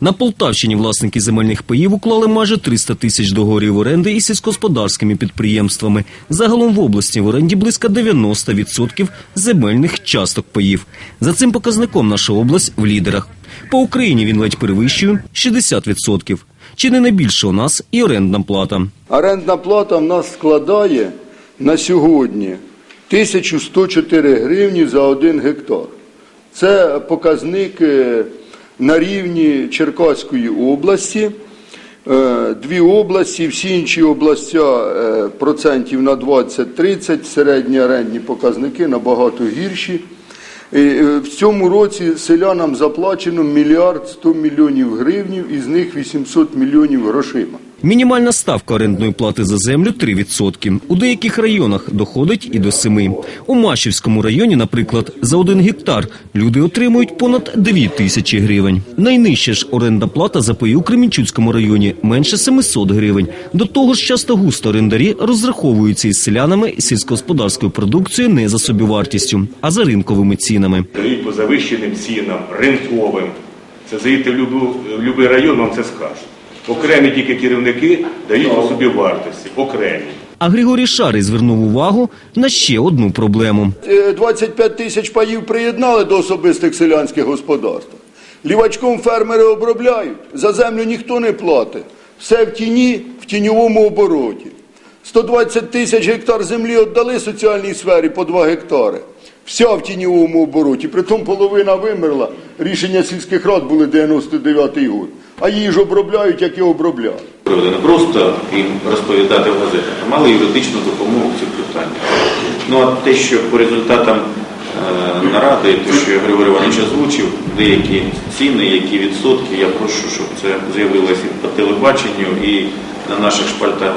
На Полтавщині власники земельних паїв уклали майже 300 тисяч договорів оренди із сільськогосподарськими підприємствами. Загалом в області в оренді близько 90% земельних часток паїв. За цим показником наша область в лідерах. По Україні він ледь перевищує 60%. Чи не найбільше у нас і орендна плата. Орендна плата в нас складає на сьогодні 1104 гривні за один гектар. Це показник на рівні Черкаської області. Е, Дві області, всі інші області е, процентів на 20-30, середні орендні показники набагато гірші. Е, В цьому році селянам заплачено мільярд 100 мільйонів гривнів, із них 800 мільйонів грошима. Мінімальна ставка орендної плати за землю 3%. У деяких районах доходить і до 7%. У Машівському районі, наприклад, за один гектар люди отримують понад 2 тисячі гривень. Найнижча ж орендна плата за паї у Кремінчуцькому районі менше 700 гривень. До того ж, часто густо орендарі розраховуються із селянами сільськогосподарською продукцією не за собівартістю, а за ринковими цінами. по завищеним цінам, ринковим. Це любу- в будь-який район, вам це скажуть. Окремі тільки керівники дають по собі вартості, окремі. А Григорій Шарий звернув увагу на ще одну проблему. Е, 25 тисяч паїв приєднали до особистих селянських господарств. Лівачком фермери обробляють, за землю ніхто не платить. Все в тіні, в тіньовому обороті. 120 тисяч гектар землі віддали соціальній сфері по 2 гектари. Вся в тіньовому обороті. Притом половина вимерла. Рішення сільських рад були 99-й год. А її ж обробляють, як і обробляли. Не просто їм розповідати в газетах, а мали юридичну допомогу в цих питаннях. Ну а те, що по результатам е, наради, те, що Григорій Іванович озвучив, деякі ціни, які відсотки, я прошу, щоб це з'явилося по телебаченню, і на наших шпальтах